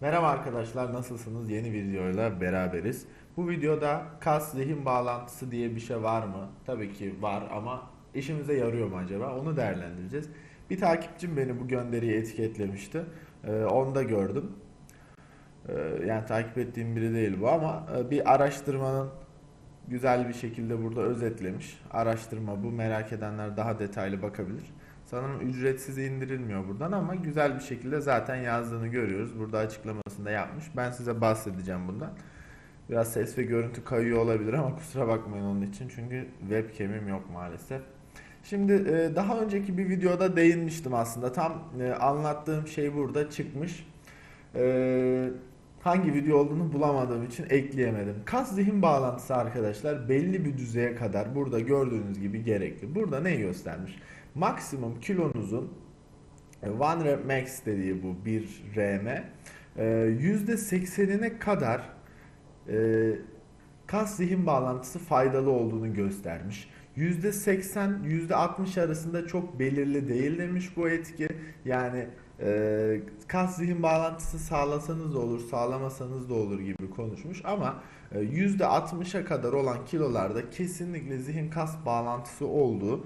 Merhaba arkadaşlar nasılsınız? Yeni videoyla beraberiz. Bu videoda kas zihin bağlantısı diye bir şey var mı? Tabii ki var ama işimize yarıyor mu acaba? Onu değerlendireceğiz. Bir takipçim beni bu gönderiyi etiketlemişti. Ee, onu da gördüm. Ee, yani takip ettiğim biri değil bu ama e, bir araştırmanın güzel bir şekilde burada özetlemiş. Araştırma bu merak edenler daha detaylı bakabilir. Sanırım ücretsiz indirilmiyor buradan ama güzel bir şekilde zaten yazdığını görüyoruz. Burada açıklamasında yapmış. Ben size bahsedeceğim bundan. Biraz ses ve görüntü kayıyor olabilir ama kusura bakmayın onun için. Çünkü webcam'im yok maalesef. Şimdi e, daha önceki bir videoda değinmiştim aslında. Tam e, anlattığım şey burada çıkmış. E, hangi video olduğunu bulamadığım için ekleyemedim. Kas zihin bağlantısı arkadaşlar belli bir düzeye kadar burada gördüğünüz gibi gerekli. Burada ne göstermiş? Maksimum kilonuzun e, One Rep Max dediği bu 1 RM e, %80'ine kadar e, kas zihin bağlantısı faydalı olduğunu göstermiş. %80 %60 arasında çok belirli değil demiş bu etki. Yani e, kas zihin bağlantısı sağlasanız da olur, sağlamasanız da olur gibi konuşmuş ama e, %60'a kadar olan kilolarda kesinlikle zihin kas bağlantısı olduğu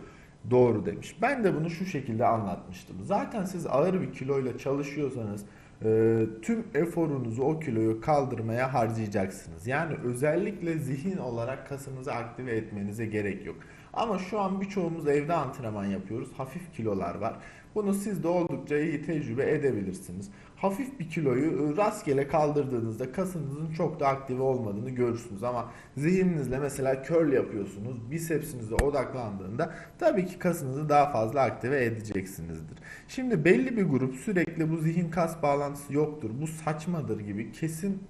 doğru demiş. Ben de bunu şu şekilde anlatmıştım. Zaten siz ağır bir kiloyla çalışıyorsanız e, tüm eforunuzu o kiloyu kaldırmaya harcayacaksınız. Yani özellikle zihin olarak kasınızı aktive etmenize gerek yok. Ama şu an birçoğumuz evde antrenman yapıyoruz. Hafif kilolar var. Bunu siz de oldukça iyi tecrübe edebilirsiniz. Hafif bir kiloyu rastgele kaldırdığınızda kasınızın çok da aktive olmadığını görürsünüz. Ama zihninizle mesela curl yapıyorsunuz. Bisepsinize odaklandığında tabii ki kasınızı daha fazla aktive edeceksinizdir. Şimdi belli bir grup sürekli bu zihin kas bağlantısı yoktur. Bu saçmadır gibi kesin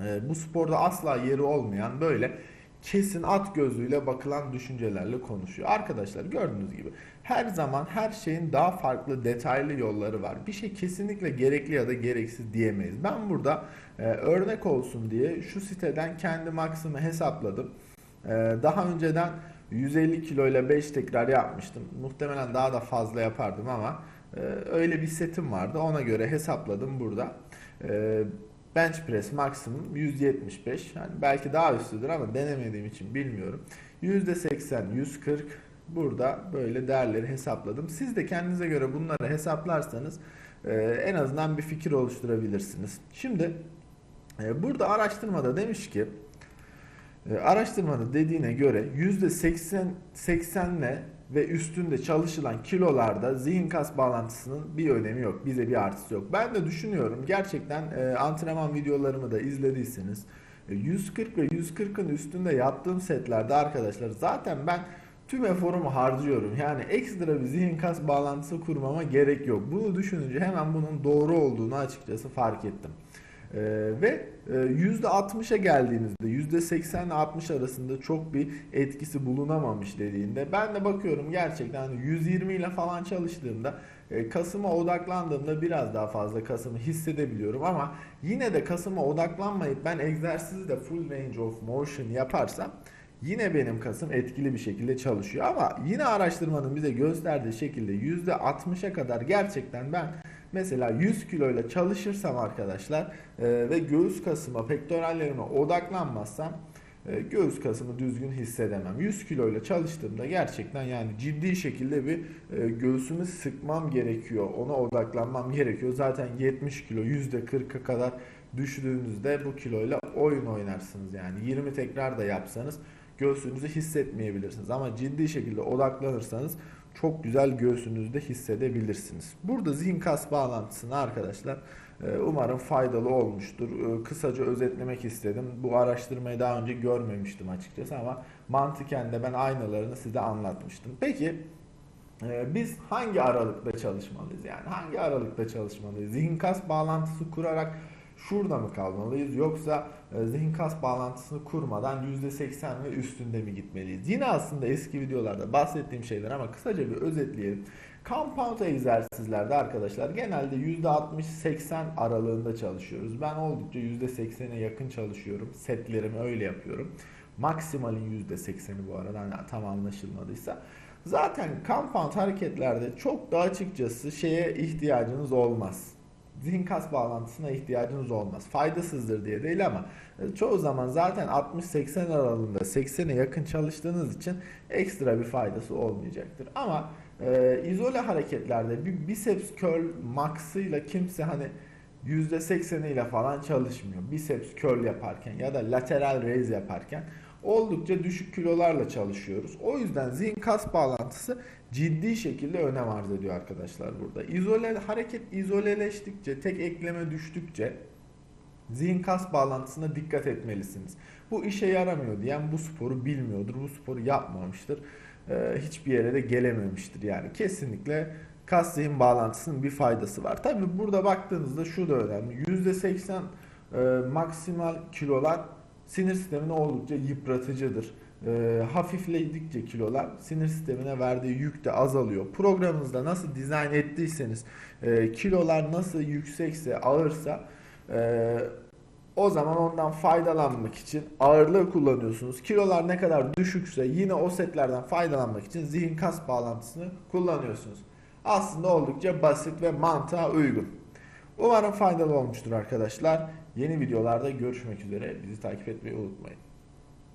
e, bu sporda asla yeri olmayan böyle kesin at gözlüğüyle bakılan düşüncelerle konuşuyor. Arkadaşlar gördüğünüz gibi her zaman her şeyin daha farklı detaylı yolları var. Bir şey kesinlikle gerekli ya da gereksiz diyemeyiz. Ben burada e, örnek olsun diye şu siteden kendi maksimum hesapladım. E, daha önceden 150 kilo ile 5 tekrar yapmıştım. Muhtemelen daha da fazla yapardım ama e, öyle bir setim vardı. Ona göre hesapladım burada. E, bench press maksimum 175. Yani belki daha üstüdür ama denemediğim için bilmiyorum. %80, 140 burada böyle değerleri hesapladım. Siz de kendinize göre bunları hesaplarsanız e, en azından bir fikir oluşturabilirsiniz. Şimdi e, burada araştırmada demiş ki e, araştırmada dediğine göre %80 80'le ve üstünde çalışılan kilolarda zihin kas bağlantısının bir önemi yok. Bize bir artısı yok. Ben de düşünüyorum gerçekten e, antrenman videolarımı da izlediyseniz 140 ve 140'ın üstünde yaptığım setlerde arkadaşlar zaten ben tüm eforumu harcıyorum. Yani ekstra bir zihin kas bağlantısı kurmama gerek yok. Bunu düşününce hemen bunun doğru olduğunu açıkçası fark ettim. Ee, ve e, %60'a geldiğinizde %80 ile 60 arasında çok bir etkisi bulunamamış dediğinde ben de bakıyorum gerçekten 120 ile falan çalıştığımda e, kasıma odaklandığımda biraz daha fazla kasımı hissedebiliyorum ama yine de kasıma odaklanmayıp ben egzersizi de full range of motion yaparsam yine benim kasım etkili bir şekilde çalışıyor ama yine araştırmanın bize gösterdiği şekilde %60'a kadar gerçekten ben Mesela 100 kiloyla çalışırsam arkadaşlar e, ve göğüs kasıma, pektorallerime odaklanmazsam e, göğüs kasımı düzgün hissedemem. 100 kiloyla çalıştığımda gerçekten yani ciddi şekilde bir e, göğsümü sıkmam gerekiyor. Ona odaklanmam gerekiyor. Zaten 70 kilo %40'a kadar düştüğünüzde bu kiloyla oyun oynarsınız yani. 20 tekrar da yapsanız göğsünüzü hissetmeyebilirsiniz. Ama ciddi şekilde odaklanırsanız çok güzel göğsünüzde hissedebilirsiniz. Burada zihin kas bağlantısını arkadaşlar e, umarım faydalı olmuştur. E, kısaca özetlemek istedim. Bu araştırmayı daha önce görmemiştim açıkçası ama mantıken de ben aynalarını size anlatmıştım. Peki e, biz hangi aralıkta çalışmalıyız? Yani hangi aralıkta çalışmalıyız? Zihin kas bağlantısı kurarak şurada mı kalmalıyız yoksa e, zihin kas bağlantısını kurmadan %80 ve üstünde mi gitmeliyiz? Yine aslında eski videolarda bahsettiğim şeyler ama kısaca bir özetleyelim. Compound egzersizlerde arkadaşlar genelde %60-80 aralığında çalışıyoruz. Ben oldukça %80'e yakın çalışıyorum. Setlerimi öyle yapıyorum. Maksimalin %80'i bu arada hani tam anlaşılmadıysa. Zaten compound hareketlerde çok da açıkçası şeye ihtiyacınız olmaz zihin kas bağlantısına ihtiyacınız olmaz. Faydasızdır diye değil ama e, çoğu zaman zaten 60-80 aralığında 80'e yakın çalıştığınız için ekstra bir faydası olmayacaktır. Ama e, izole hareketlerde bir biceps curl max'ıyla kimse hani %80'iyle falan çalışmıyor. Biceps curl yaparken ya da lateral raise yaparken oldukça düşük kilolarla çalışıyoruz. O yüzden zihin kas bağlantısı ciddi şekilde önem arz ediyor arkadaşlar burada. İzole hareket izoleleştikçe, tek ekleme düştükçe zihin kas bağlantısına dikkat etmelisiniz. Bu işe yaramıyor diyen bu sporu bilmiyordur, bu sporu yapmamıştır. Ee, hiçbir yere de gelememiştir yani. Kesinlikle kas zihin bağlantısının bir faydası var. Tabi burada baktığınızda şu da önemli. %80 e, maksimal kilolar sinir sistemine oldukça yıpratıcıdır. E, hafifledikçe kilolar sinir sistemine verdiği yük de azalıyor. Programınızda nasıl dizayn ettiyseniz e, kilolar nasıl yüksekse ağırsa e, o zaman ondan faydalanmak için ağırlığı kullanıyorsunuz. Kilolar ne kadar düşükse yine o setlerden faydalanmak için zihin kas bağlantısını kullanıyorsunuz. Aslında oldukça basit ve mantığa uygun. Umarım faydalı olmuştur arkadaşlar. Yeni videolarda görüşmek üzere. Bizi takip etmeyi unutmayın.